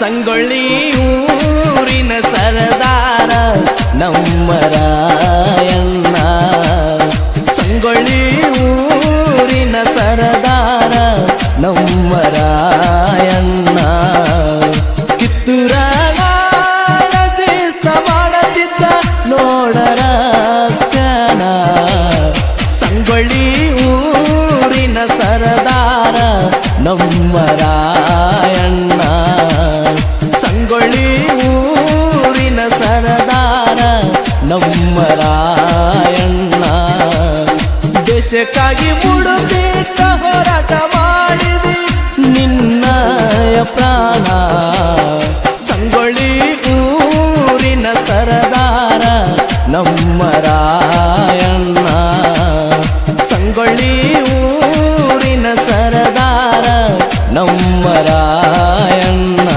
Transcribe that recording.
ಸಂಗೊಳ್ಳಿ ಊರಿನ ಸರದಾರ ನಮ್ಮ ರಾಯಣ್ಣ ಸಂಗೊಳ್ಳಿ ಊರಿನ ಸರದಾರ ನಮ್ಮ ರಾಯಣ್ಣ ಕಿತ್ತೂರ ಶಿಸ್ತ ಮಾಡತಿದ್ದ ನೋಡರ ಕ್ಷಣ ಸಂಗೊಳ್ಳಿ ಊರಿನ ಸರದಾರ ನಮ್ಮ ರಾಯಣ್ಣ ನಮ್ಮ ರಾಯಣ್ಣ ದೇಶಕ್ಕಾಗಿ ಮುಡುಬಿಟ್ಟ ಹೋರಾಟ ಮಾಡಿದೆ ನಿನ್ನಯ ಪ್ರಾಣ. ಸಂಗೊಳ್ಳಿ ಊರಿನ ಸರದಾರ ನಮ್ಮ ರಾಯಣ್ಣ ಸಂಗೊಳ್ಳಿ ಊರಿನ ಸರದಾರ ನಮ್ಮ ರಾಯಣ್ಣ